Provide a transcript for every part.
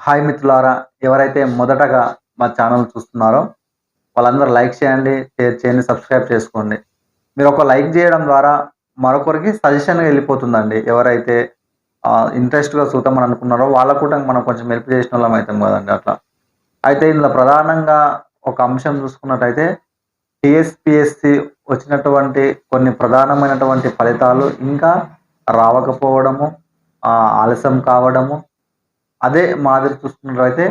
Hi మిత్రులారా ఎవరైతే మొదటగా మా ఛానల్ చూస్తున్నారో వాళ్ళందరూ లైక్ చేయండి షేర్ చేయండి సబ్స్క్రైబ్ చేసుకోండి. మీరు ఒక లైక్ చేయడం ద్వారా మరొకరికి సజెషన్గా వెళ్ళిపోతుందండి. ఎవరైతే ఇంట్రెస్ట్గా చూద్దామని అనుకున్నారో వాళ్ళకు కూడా మనం కొంచెం హెల్ప్ చేసిన వాళ్ళం అవుతాం కదండి అట్లా. అయితే ఇందులో ప్రధానంగా ఒక అంశం చూసుకున్నట్టయితే టిఎస్పిఎస్సి వచ్చినటువంటి కొన్ని ప్రధానమైనటువంటి ఫలితాలు ఇంకా రావకపోవడము ఆలస్యం కావడము అదే మాదిరి చూసుకున్నట్లయితే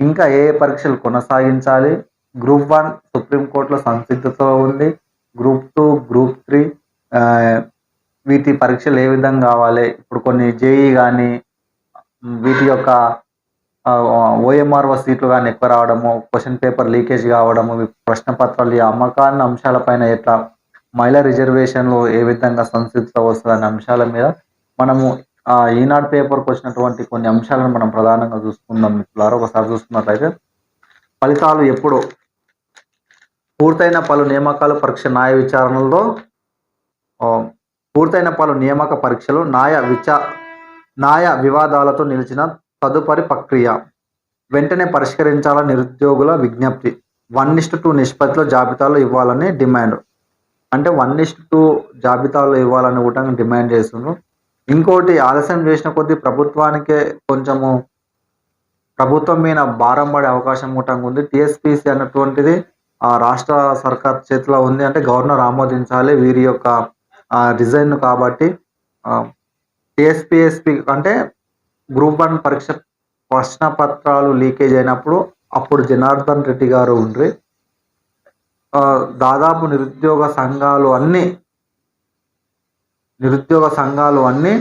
ఇంకా ఏ ఏ పరీక్షలు కొనసాగించాలి? గ్రూప్ వన్ సుప్రీంకోర్టులో సంసిద్ధతో ఉంది. గ్రూప్ టూ గ్రూప్ త్రీ వీటి పరీక్షలు ఏ విధంగా కావాలి? ఇప్పుడు కొన్ని జేఈ కానీ వీటి యొక్క ఓఎంఆర్ఓ సీట్లు కానీ ఎక్కువ రావడము క్వశ్చన్ పేపర్ లీకేజ్ కావడము ప్రశ్న పత్రాలు ఈ అమ్మకాన్ని అంశాలపైన ఎట్లా మహిళా రిజర్వేషన్లు ఏ విధంగా సంసిద్ధత వస్తుంది అనే అంశాల మీద మనము ఈనాడు పేపర్కి వచ్చినటువంటి కొన్ని అంశాలను మనం ప్రధానంగా చూసుకుందాం మిత్రులారా. ఒకసారి చూసుకున్నట్లయితే ఫలితాలు ఎప్పుడు పూర్తయిన పలు నియామకాలు పరీక్ష న్యాయ విచారణలో ఆ, పూర్తయిన పలు నియామక పరీక్షలు న్యాయ విచా న్యాయ వివాదాలతో నిలిచిన తదుపరి ప్రక్రియ. వెంటనే పరిష్కరించాలని నిరుద్యోగుల విజ్ఞప్తి. వన్ ఇస్ట్ టూ నిష్పత్తిలో జాబితాలో ఇవ్వాలని డిమాండ్. అంటే వన్ ఇస్ట్ టూ జాబితాలో ఇవ్వాలని కూడా డిమాండ్ చేస్తున్నారు ఇంకోటి ఆలస్యం చేసిన కొద్దీ ప్రభుత్వానికే కొంచెము ప్రభుత్వం మీద భారం పడే అవకాశం కూడా ఉంది. టిఎస్పిసి అన్నటువంటిది ఆ రాష్ట్ర సర్కార్ చేతిలో ఉంది. అంటే గవర్నర్ ఆమోదించాలి వీరి యొక్క డిజైన్ కాబట్టి టిఎస్పిఎస్పి అంటే గ్రూప్ వన్ పరీక్ష ప్రశ్న పత్రాలు లీకేజ్ అయినప్పుడు అప్పుడు జనార్దన్ రెడ్డి గారు ఉండ్రి. దాదాపు నిరుద్యోగ సంఘాలు అన్నీ నిరుద్యోగ సంఘాలు అన్నీ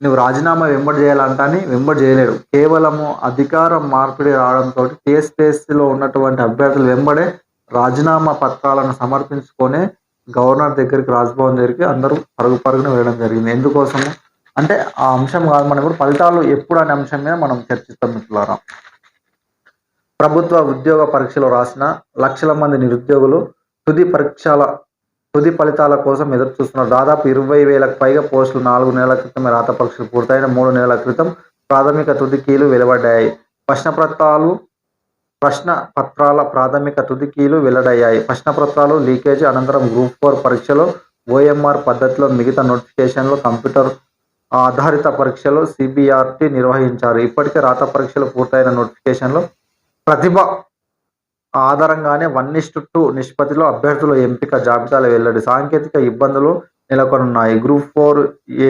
నువ్వు రాజీనామా వెంబడి చేయాలంటని వెంబడి చేయలేడు కేవలము అధికారం మార్పిడి రావడంతో టీఎస్పీఎస్సీలో ఉన్నటువంటి అభ్యర్థులు వెంబడే రాజీనామా పత్రాలను సమర్పించుకొని గవర్నర్ దగ్గరికి రాజ్భవన్ దగ్గరికి అందరూ పరుగు పరుగున వెళ్ళడం జరిగింది. ఎందుకోసము? అంటే ఆ అంశం కాదు మనం ఇప్పుడు ఫలితాలు ఎప్పుడు అనే అంశం మీద మనం చర్చిస్తాం మిత్రులారా. ప్రభుత్వ ఉద్యోగ పరీక్షలో రాసిన లక్షల మంది నిరుద్యోగులు తుది పరీక్షల తుది ఫలితాల కోసం ఎదురు చూస్తున్నారు దాదాపు ఇరవై వేలకు పైగా పోస్టులు నాలుగు నెలల క్రితమే రాత పరీక్షలు పూర్తయిన మూడు నెలల క్రితం ప్రాథమిక తుది కీలు వెలువడ్డాయి. ప్రశ్న పత్రాలు ప్రశ్న పత్రాల ప్రాథమిక తుది కీలు వెల్లడయ్యాయి ప్రశ్న పత్రాలు లీకేజ్ అనంతరం గ్రూప్ ఫోర్ పరీక్షలో ఓఎంఆర్ పద్ధతిలో మిగతా నోటిఫికేషన్లు కంప్యూటర్ ఆధారిత పరీక్షలు సిబిఆర్టీ నిర్వహించారు. ఇప్పటికే రాత పరీక్షలు పూర్తయిన నోటిఫికేషన్లు ప్రతిభ ఆధారంగానే వన్ ఇస్టు టూ నిష్పత్తిలో అభ్యర్థుల ఎంపిక జాబితాలు వెల్లడి సాంకేతిక ఇబ్బందులు నెలకొనున్నాయి. గ్రూప్ ఫోర్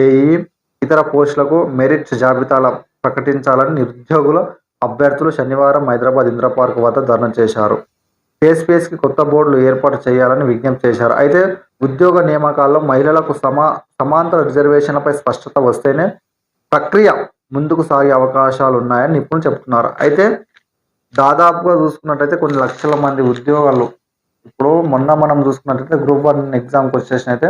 ఏఈ ఇతర పోస్టులకు మెరిట్ జాబితాల ప్రకటించాలని నిరుద్యోగుల అభ్యర్థులు శనివారం హైదరాబాద్ ఇంద్రపార్క్ వద్ద ధర్నా చేశారు. స్పేస్కి కొత్త బోర్డులు ఏర్పాటు చేయాలని విజ్ఞప్తి చేశారు. అయితే ఉద్యోగ నియామకాల్లో మహిళలకు సమా సమాంతర రిజర్వేషన్లపై స్పష్టత వస్తేనే ప్రక్రియ ముందుకు సాగే అవకాశాలు ఉన్నాయని నిపుణులు చెబుతున్నారు. అయితే దాదాపుగా చూసుకున్నట్టయితే కొన్ని లక్షల మంది ఉద్యోగాలు ఇప్పుడు మొన్న మనం చూసుకున్నట్టయితే గ్రూప్ వన్ ఎగ్జామ్కి వచ్చేసి అయితే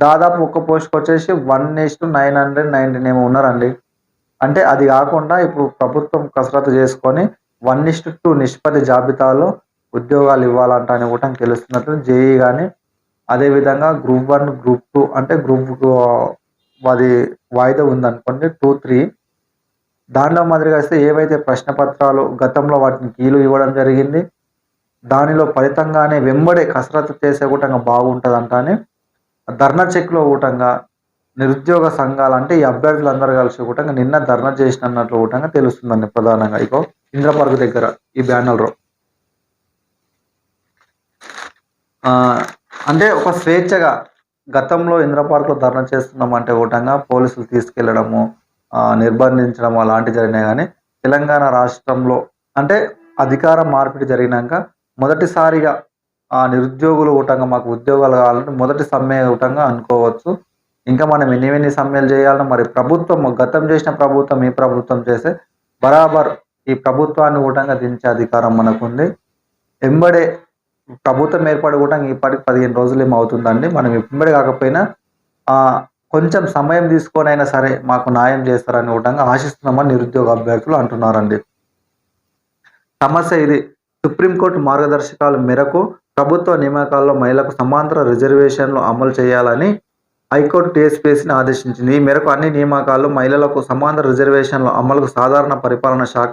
దాదాపు ఒక్క పోస్ట్కి వచ్చేసి one is two nine hundred nineteen ఏమో ఉన్నారండి. అంటే అది కాకుండా ఇప్పుడు ప్రభుత్వం కసరత్తు చేసుకొని వన్ ఇస్ టూ నిష్పత్తి జాబితాలో ఉద్యోగాలు ఇవ్వాలంట అని కూడా తెలుస్తున్నట్టు జేఈ కానీ అదేవిధంగా గ్రూప్ వన్ గ్రూప్ టూ అంటే గ్రూప్ అది వాయిదా ఉందనుకోండి టూ త్రీ దానిలో మాదిరిగా వస్తే ఏవైతే ప్రశ్న పత్రాలు గతంలో వాటిని కీలు ఇవ్వడం జరిగింది దానిలో ఫలితంగానే వెంబడే కసరత్తు చేసే కూటంగా బాగుంటుందంట అని ధర్నా చెక్లో కూటంగా నిరుద్యోగ సంఘాలు అంటే ఈ అభ్యర్థులందరూ కలిసి కూటంగా నిన్న ధర్నా చేసినట్లు కూటంగా తెలుస్తుందండి ప్రధానంగా. ఇగో ఇంద్రపార్క్ దగ్గర ఈ బ్యానర్లో అంటే ఒక స్వేచ్ఛగా గతంలో ఇంద్రపార్క్లో ధర్నా చేస్తున్నామంటే కూటంగా పోలీసులు తీసుకెళ్ళడము నిర్బంధించడం అలాంటి జరిగినాయి. కానీ తెలంగాణ రాష్ట్రంలో అంటే అధికార మార్పిడి జరిగినాక మొదటిసారిగా ఆ నిరుద్యోగులు ఊటంగా మాకు ఉద్యోగాలు కావాలంటే మొదటి సమ్మె ఊటంగా అనుకోవచ్చు. ఇంకా మనం ఎన్ని ఎన్ని సమ్మెలు చేయాలని మరి ప్రభుత్వం గతం చేసిన ప్రభుత్వం ఈ ప్రభుత్వం చేసే బరాబర్ ఈ ప్రభుత్వాన్ని ఊటంగా దించే అధికారం మనకుంది. ఎంబడే ప్రభుత్వం ఏర్పడి కూడా ఇప్పటికి పదిహేను రోజులు ఏమవుతుందండి మనం ఎంబడి కాకపోయినా కొంచెం సమయం తీసుకొనైనా సరే మాకు న్యాయం చేస్తారని కూడా ఆశిస్తున్నామని నిరుద్యోగ అభ్యర్థులు అంటున్నారండి. సమస్య ఇది. సుప్రీంకోర్టు మార్గదర్శకాల మేరకు ప్రభుత్వ నియామకాల్లో మహిళలకు సమాంతర రిజర్వేషన్లు అమలు చేయాలని హైకోర్టు టీఎస్పీఎస్సీని ఆదేశించింది. ఈ మేరకు అన్ని నియామకాలు మహిళలకు సమాంతర రిజర్వేషన్ల అమలుకు సాధారణ పరిపాలన శాఖ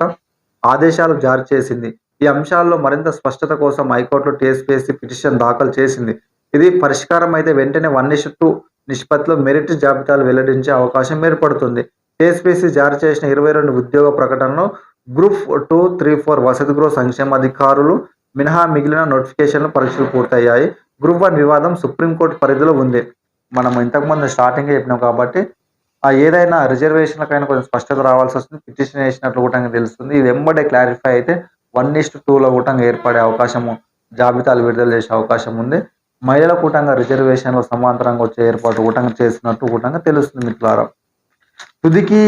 ఆదేశాలు జారీ చేసింది. ఈ అంశాల్లో మరింత స్పష్టత కోసం హైకోర్టులో టీఎస్పీఎస్సీ పిటిషన్ దాఖలు చేసింది. ఇది పరిష్కారం అయితే వెంటనే వన్ టూ నిష్పత్తిలో మెరిట్ జాబితాలు వెల్లడించే అవకాశం ఏర్పడుతుంది. టీఎస్పీసీ జారీ చేసిన ఇరవై రెండు ఉద్యోగ ప్రకటనలో గ్రూప్ టూ త్రీ ఫోర్ వసతి గృహ సంక్షేమ అధికారులు మినహా మిగిలిన నోటిఫికేషన్లు పరీక్షలు పూర్తయ్యాయి. గ్రూప్ వన్ వివాదం సుప్రీంకోర్టు పరిధిలో ఉంది. మనం ఇంతకుముందు స్టార్టింగ్ చెప్పినాం కాబట్టి ఆ ఏదైనా రిజర్వేషన్లకైనా కొంచెం స్పష్టత రావాల్సి వస్తుంది. పిటిషన్ వేసినట్లు కూడా తెలుస్తుంది. ఇది వెంబడే క్లారిఫై అయితే వన్ ఇస్ట్ టూలో కూడా ఏర్పడే అవకాశము జాబితాలు విడుదల చేసే అవకాశం ఉంది. మహిళల కూటంగా రిజర్వేషన్లో సమాంతరంగా వచ్చే ఏర్పాటు కూటంగా చేసినట్టు కూటంగా తెలుస్తుంది మిత్రులారా తుదికి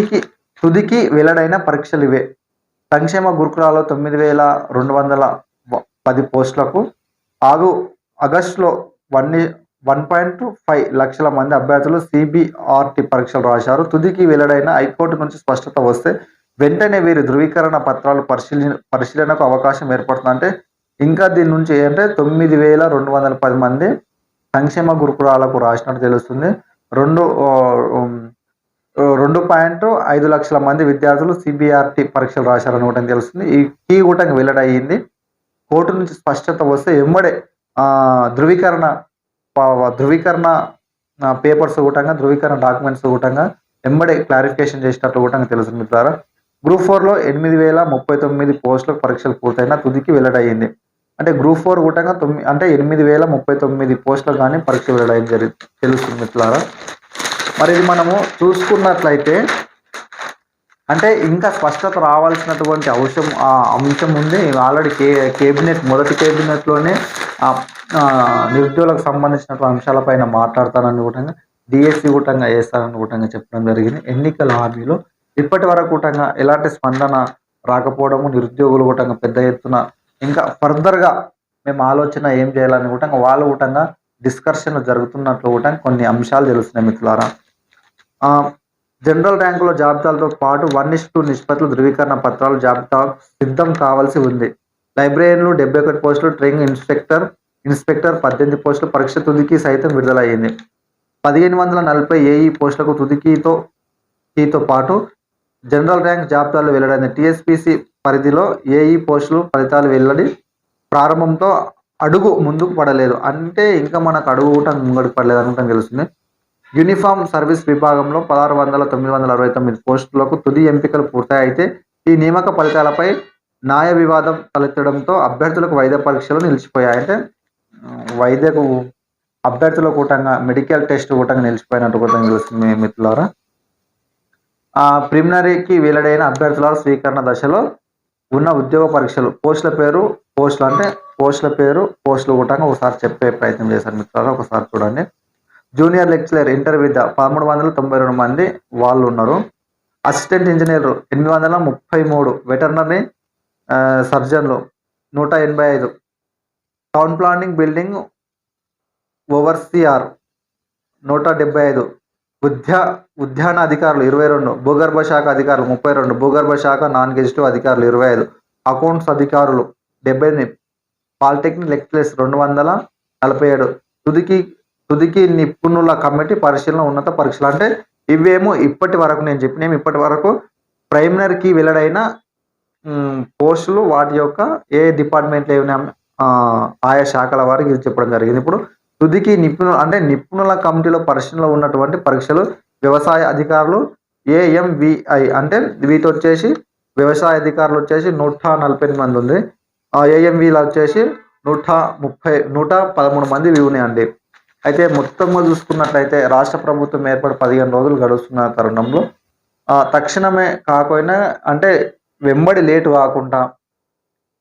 తుదికి వెల్లడైన పరీక్షలు ఇవే. సంక్షేమ గురుకులాలో తొమ్మిది వేల రెండు వందల పది పోస్టులకు ఆగు ఆగస్టులో వన్ వన్ పాయింట్ ఫైవ్ లక్షల మంది అభ్యర్థులు సిబిఆర్టీ పరీక్షలు రాశారు. తుదికి వెల్లడైన హైకోర్టు నుంచి స్పష్టత వస్తే వెంటనే వీరి ధృవీకరణ పత్రాలు పరిశీలన పరిశీలనకు అవకాశం ఏర్పడుతుంది అంటే ఇంకా దీని నుంచి అంటే తొమ్మిది వేల రెండు వందల పది మంది సంక్షేమ గురుకులాలకు రాసినట్టు తెలుస్తుంది. రెండు రెండు పాయింట్ ఐదు లక్షల మంది విద్యార్థులు సిబిఆర్టీ పరీక్షలు రాశారని కూడా తెలుస్తుంది. ఈ కీ కూడా వెల్లడయ్యింది కోర్టు నుంచి స్పష్టత వస్తే ఎమ్మడే ధృవీకరణ ధృవీకరణ పేపర్స్ కూటంగా ధృవీకరణ డాక్యుమెంట్స్ కూటంగా ఎంబడే క్లారిఫికేషన్ చేసినట్లు కూడా తెలుస్తుంది ద్వారా గ్రూప్ ఫోర్లో ఎనిమిది వేల ముప్పై తొమ్మిది పోస్టుల పరీక్షలు పూర్తయిన తుదికి వెల్లడయ్యింది అంటే గ్రూప్ ఫోర్ కూటంగా తొమ్మిది అంటే ఎనిమిది వేల ముప్పై తొమ్మిది పోస్టులు కానీ పరీక్ష వెళ్ళడం జరి తెలుస్తుంది మిత్రులారా. మరి ఇది మనము చూసుకున్నట్లయితే అంటే ఇంకా స్పష్టత రావాల్సినటువంటి అవసరం ఆ అంశం ఉంది. ఆల్రెడీ కే కేబినెట్ మొదటి కేబినెట్లోనే ఆ, నిరుద్యోగులకు సంబంధించినటువంటి అంశాలపైన మాట్లాడతానని కూడా డిఎస్సి కూటంగా వేస్తారని కూడా చెప్పడం జరిగింది. ఎన్నికల హామీలో ఇప్పటి వరకు కూటంగా ఎలాంటి స్పందన రాకపోవడము నిరుద్యోగులు కూటంగా పెద్ద ఎత్తున ఇంకా ఫర్దర్గా మేము ఆలోచన ఏం చేయాలని కూడా వాళ్ళు కూటంగా డిస్కషన్లు జరుగుతున్నట్లు కూడా కొన్ని అంశాలు తెలుస్తున్నాయి మిత్రులారా. జనరల్ ర్యాంకులో జాబితాలతో పాటు వన్ ఇస్ టూ నిష్పత్తులు ధృవీకరణ పత్రాలు జాబితా సిద్ధం కావాల్సి ఉంది. లైబ్రరీలు డెబ్బై ఒకటి పోస్టులు ట్రైనింగ్ ఇన్స్పెక్టర్ ఇన్స్పెక్టర్ పద్దెనిమిది పోస్టులు పరీక్ష తుదికి సైతం విడుదలయ్యింది. పదిహేను వందల నలభై ఏఈ పోస్టులకు తుదికితో కీతో పాటు జనరల్ ర్యాంక్ జాబితాలు వెల్లడైంది టీఎస్పీసీ పరిధిలో ఏఈ పోస్టులు ఫలితాలు వెల్లడి ప్రారంభంతో అడుగు ముందుకు పడలేదు. అంటే ఇంకా మనకు అడుగు కూడా ముంగడికి పడలేదు అనుకుంటాం తెలుస్తుంది. యూనిఫామ్ సర్వీస్ విభాగంలో పదహారు వందల తొమ్మిది వందల అరవై తొమ్మిది పోస్టులకు తుది ఎంపికలు పూర్తయితే ఈ నియామక ఫలితాలపై న్యాయ వివాదం తలెత్తడంతో అభ్యర్థులకు వైద్య పరీక్షలు నిలిచిపోయాయి. అంటే వైద్యకు అభ్యర్థుల కూటంగా మెడికల్ టెస్ట్ కూటంగా నిలిచిపోయినట్టు కూడా తెలుస్తుంది మిత్రులారా. ఆ ప్రిలిమినరీకి వెల్లడైన అభ్యర్థుల స్వీకరణ దశలో ఉన్న ఉద్యోగ పరీక్షలు. పోస్టుల పేరు పోస్టులు అంటే పోస్టుల పేరు పోస్టులు కూడా ఒకసారి చెప్పే ప్రయత్నం చేశారు మిత్రులు ఒకసారి చూడండి. జూనియర్ లెక్చరర్ ఇంటర్ విద్య పదమూడు వందల తొంభై రెండు మంది వాళ్ళు ఉన్నారు. అసిస్టెంట్ ఇంజనీర్ ఎనిమిది వందల ముప్పై మూడు వెటర్నరీ సర్జన్లు నూట ఎనభై ఐదు. టౌన్ ప్లానింగ్ బిల్డింగ్ ఓవర్సిఆర్ నూట డెబ్బై ఐదు. ఉద్యా ఉద్యాన అధికారులు ఇరవై రెండు భూగర్భ శాఖ అధికారులు ముప్పై రెండు భూగర్భ శాఖ నాన్ గెజిటివ్ అధికారులు ఇరవై ఐదు అకౌంట్స్ అధికారులు డెబ్బై ఎనిమిది పాలిటెక్నిక్ లెక్చరర్స్ రెండు వందల నలభై ఏడు తుదికి తుదికి నిపుణుల కమిటీ పరిశీలన ఉన్నత పరీక్షలు. అంటే ఇవేమో ఇప్పటి వరకు నేను చెప్పినేమి ఇప్పటి వరకు ప్రైమరీకి వెల్లడైన పోస్టులు వాటి యొక్క ఏ డిపార్ట్మెంట్లో ఏమైనా ఆయా శాఖల వారికి ఇది చెప్పడం జరిగింది. ఇప్పుడు తుదికి నిపుణులు అంటే నిపుణుల కమిటీలో పరిశీలనలో ఉన్నటువంటి పరీక్షలు వ్యవసాయ అధికారులు ఏఎంవిఐ అంటే వీటి వచ్చేసి వ్యవసాయ అధికారులు వచ్చేసి నూట నలభై ఎనిమిది మంది ఉంది. ఆ ఏఎంవిలో వచ్చేసి నూట ముప్పై నూట పదమూడు మంది ఉన్నాయండి. అయితే మొత్తంగా చూసుకున్నట్లయితే రాష్ట్ర ప్రభుత్వం ఏర్పడి పదిహేను రోజులు గడుస్తున్న తరుణంలో తక్షణమే కాకపోయినా అంటే వెంబడి లేటు కాకుండా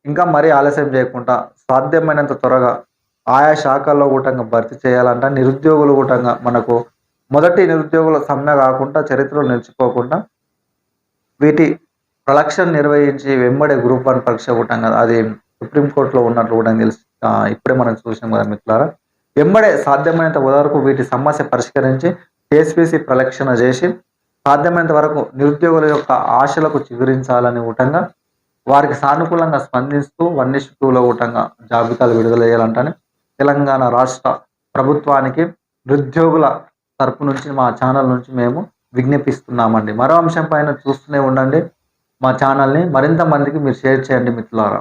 ఇంకా మరీ ఆలస్యం చేయకుండా సాధ్యమైనంత త్వరగా ఆయా శాఖల్లో కూటంగా భర్తీ చేయాలంట. నిరుద్యోగులు కూటంగా మనకు మొదటి నిరుద్యోగుల సమ్మె కాకుండా చరిత్రలో నిలిచిపోకుండా వీటి ప్రలక్షన్ నిర్వహించి వెంబడే గ్రూప్ వన్ పరీక్ష కూటంగా అది సుప్రీంకోర్టులో ఉన్నట్లు కూడా తెలిసి. ఇప్పుడే మనం చూసాం కదా మిత్రులారా. వెంబడే సాధ్యమైనంత వరకు వీటి సమస్య పరిష్కరించి టీఎస్పీసీ ప్రలక్షణ చేసి సాధ్యమైనంత వరకు నిరుద్యోగుల యొక్క ఆశలకు చిగురించాలని ఊటంగా వారికి సానుకూలంగా స్పందిస్తూ వన్ ఇస్ ఊటంగా జాబితాలు విడుదల చేయాలంటానే తెలంగాణ రాష్ట్ర ప్రభుత్వానికి నిరుద్యోగుల తరపు నుంచి మా ఛానల్ నుంచి మేము విజ్ఞపిస్తున్నామండి. మరో అంశం పైన చూస్తూనే ఉండండి. మా ఛానల్ని మరింత మందికి మీరు షేర్ చేయండి మిత్రులారా.